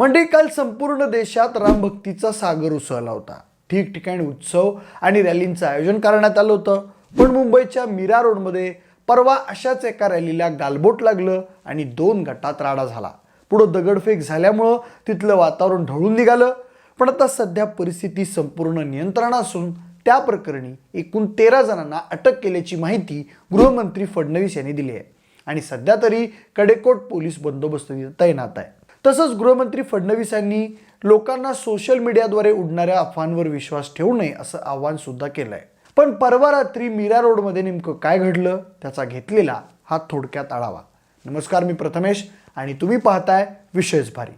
म्हणजे काल संपूर्ण देशात रामभक्तीचा सागर उसळला होता. ठिकठिकाणी उत्सव आणि रॅलींचं आयोजन करण्यात आलं होतं. पण मुंबईच्या मीरा रोडमध्ये परवा अशाच एका रॅलीला गालबोट लागलं आणि दोन गटात राडा झाला. पुढं दगडफेक झाल्यामुळं तिथलं वातावरण ढळून निघालं. पण आता सध्या परिस्थिती संपूर्ण नियंत्रणात असून त्या प्रकरणी एकूण तेरा जणांना अटक केल्याची माहिती गृहमंत्री फडणवीस यांनी दिली आहे. आणि सध्या तरी कडेकोट पोलीस बंदोबस्त तैनात आहे. तसंच गृहमंत्री फडणवीस यांनी लोकांना सोशल मीडियाद्वारे उडणाऱ्या अफवांवर विश्वास ठेवू नये असं आवाहन सुद्धा केलं आहे पण परवा रात्री मीरा रोडमध्ये नेमकं काय घडलं त्याचा घेतलेला हा थोडक्यात आढावा. नमस्कार मी प्रथमेश आणि तुम्ही पाहताय विशेष भारी.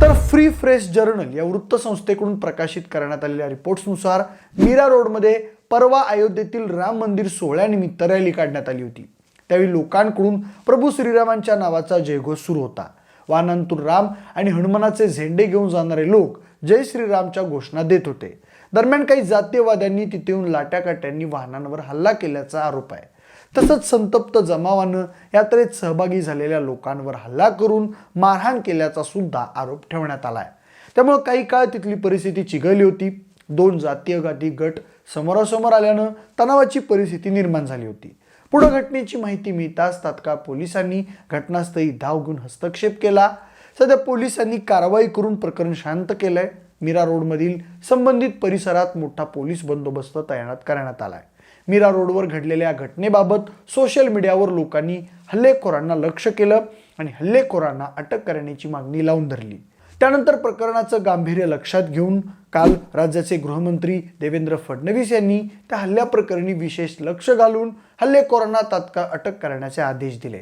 तर फ्री फ्रेश जर्नल या वृत्तसंस्थेकडून प्रकाशित करण्यात आलेल्या रिपोर्ट्सनुसार मीरा रोडमध्ये परवा अयोध्येतील राम मंदिर सोहळ्यानिमित्त रॅली काढण्यात आली होती. त्यावेळी लोकांकडून प्रभू श्रीरामांच्या नावाचा जयघोष सुरू होता. वाहनांतून राम आणि हनुमानाचे झेंडे घेऊन जाणारे लोक जय श्रीरामच्या घोषणा देत होते. दरम्यान काही जातीयवाद्यांनी तिथे येऊन लाट्याकाट्यांनी वाहनांवर हल्ला केल्याचा आरोप आहे. तसंच संतप्त जमावानं यात्रेत सहभागी झालेल्या लोकांवर हल्ला करून मारहाण केल्याचा सुद्धा आरोप ठेवण्यात आला आहे त्यामुळे काही काळ तिथली परिस्थिती चिघळली होती. दोन जातीयघाती गट समोरासमोर आल्यानं तणावाची परिस्थिती निर्माण झाली होती. पुढं घटनेची माहिती मिळताच तात्काळ पोलिसांनी घटनास्थळी धाव घेऊन हस्तक्षेप केला. सध्या पोलिसांनी कारवाई करून प्रकरण शांत केलंय. मीरा रोडमधील संबंधित परिसरात मोठा पोलीस बंदोबस्त तैनात करण्यात आलाय. मीरा रोडवर घडलेल्या घटनेबाबत सोशल मीडियावर लोकांनी हल्लेखोरांना लक्ष केलं आणि हल्लेखोरांना अटक करण्याची मागणी लावून धरली. त्यानंतर प्रकरणाचं गांभीर्य लक्षात घेऊन काल राज्याचे गृहमंत्री देवेंद्र फडणवीस यांनी त्या हल्ल्याप्रकरणी विशेष लक्ष घालून हल्लेखोरांना तात्काळ अटक करण्याचे आदेश दिले.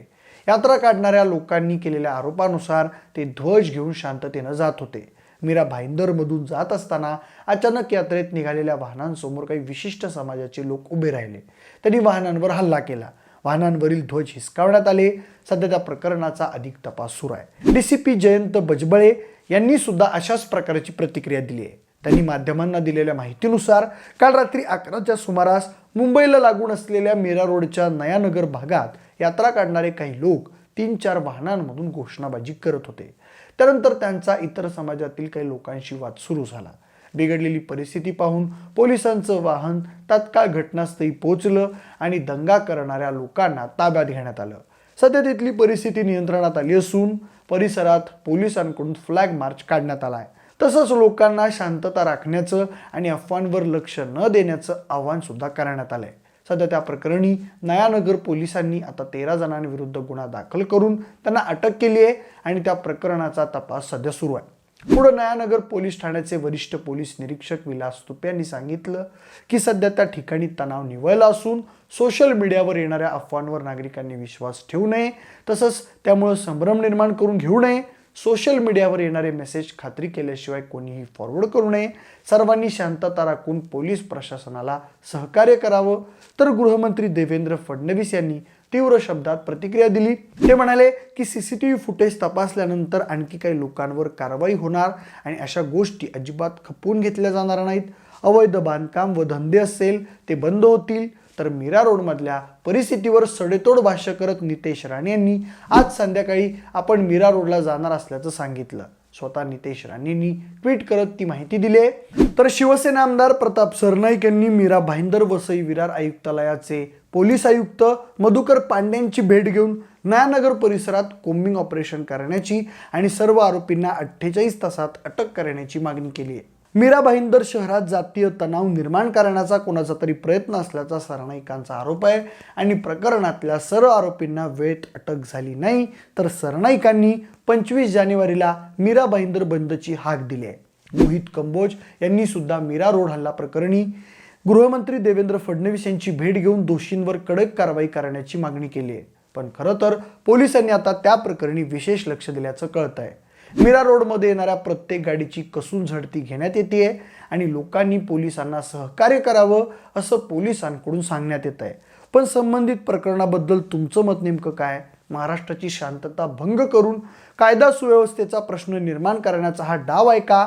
यात्रा काढणाऱ्या लोकांनी केलेल्या आरोपानुसार ते ध्वज घेऊन शांततेनं जात होते. मीरा भाईंदरमधून जात असताना अचानक यात्रेत निघालेल्या वाहनांसमोर काही विशिष्ट समाजाचे लोक उभे राहिले. त्यांनी वाहनांवर हल्ला केला. वाहनांवरील ध्वज हिसकावण्यात आले. सध्या त्या प्रकरणाचा अधिक तपास सुरू आहे. डीसीपी जयंत बजबळे यांनी सुद्धा अशाच प्रकारची प्रतिक्रिया दिली आहे. त्यांनी माध्यमांना दिलेल्या माहितीनुसार काल रात्री अकराच्या सुमारास मुंबईला लागून असलेल्या मीरा रोडच्या नयानगर भागात यात्रा काढणारे काही लोक तीन चार वाहनांमधून घोषणाबाजी करत होते. त्यानंतर त्यांचा इतर समाजातील काही लोकांशी वाद सुरू झाला. बिघडलेली परिस्थिती पाहून पोलिसांचं वाहन तात्काळ घटनास्थळी पोचलं आणि दंगा करणाऱ्या लोकांना ताब्यात घेण्यात आलं. सध्या तिथली परिस्थिती नियंत्रणात आली असून परिसरात पोलिसांकडून फ्लॅग मार्च काढण्यात आला आहे तसंच लोकांना शांतता राखण्याचं आणि अफवांवर लक्ष न देण्याचं आव्हान सुद्धा करण्यात आलंय. सध्या त्या प्रकरणी नयानगर पोलिसांनी आता तेरा जणांविरुद्ध गुन्हा दाखल करून त्यांना अटक केली आहे आणि त्या प्रकरणाचा तपास सध्या सुरू आहे. पुढं नयानगर पोलीस ठाण्याचे वरिष्ठ पोलीस निरीक्षक विलास तुप यांनी सांगितलं की सध्या त्या ठिकाणी तणाव निवळला असून सोशल मीडियावर येणाऱ्या अफवांवर नागरिकांनी विश्वास ठेवू नये तसंच त्यामुळं संभ्रम निर्माण करून घेऊ नये सोशल मीडियावर येणारे मेसेज खात्री केल्याशिवाय कोणीही फॉरवर्ड करू नये. सर्वांनी शांतता राखून पोलीस प्रशासनाला सहकार्य करावं? तर गृहमंत्री देवेंद्र फडणवीस यांनी तीव्र शब्दात प्रतिक्रिया दिली. ते म्हणाले की सीसीटीव्ही फुटेज तपासल्यानंतर आणखी काही लोकांवर कारवाई होणार आणि अशा गोष्टी अजिबात खपवून घेतल्या जाणार नाहीत. अवैध बांधकाम व धंदे असेल ते बंद होतील. तर मीरा रोडमधल्या परिस्थितीवर सडेतोड भाष्य करत नितेश राणे यांनी आज संध्याकाळी आपण मीरा रोडला जाणार असल्याचं सांगितलं. स्वतः नितेश राणेंनी ट्विट करत ती माहिती दिली. तर शिवसेना आमदार प्रताप सरनाईक यांनी मीरा भाईंदर वसई विरार आयुक्तालयाचे पोलीस आयुक्त मधुकर पांड्यांची भेट घेऊन नयानगर परिसरात कोम्बिंग ऑपरेशन करण्याची आणि सर्व आरोपींना अठ्ठेचाळीस तासात अटक करण्याची मागणी केली आहे. मीरा भाईंदर शहरात जातीय तणाव निर्माण करण्याचा कोणाचा तरी प्रयत्न असल्याचा सरनाईकांचा आरोप आहे आणि प्रकरणातल्या सर्व आरोपींना वेळेत अटक झाली नाही तर सरनाईकांनी पंचवीस जानेवारीला मीरा भाईंदर बंदची हाक दिली आहे. मोहित कंबोज यांनी सुद्धा मीरा रोड हल्ला प्रकरणी गृहमंत्री देवेंद्र फडणवीस यांची भेट घेऊन दोषींवर कडक कारवाई करण्याची मागणी केली आहे. पण खरं तर पोलिसांनी आता त्या प्रकरणी विशेष लक्ष दिल्याचं कळत आहे मीरा रोडमध्ये येणाऱ्या प्रत्येक गाडीची कसून झडती घेण्यात येते आणि लोकांनी पोलिसांना सहकार्य करावं असं पोलिसांकडून सांगण्यात येत आहे पण संबंधित प्रकरणाबद्दल तुमचं मत नेमकं काय? महाराष्ट्राची शांतता भंग करून कायदा सुव्यवस्थेचा प्रश्न निर्माण करण्याचा हा डाव आहे का?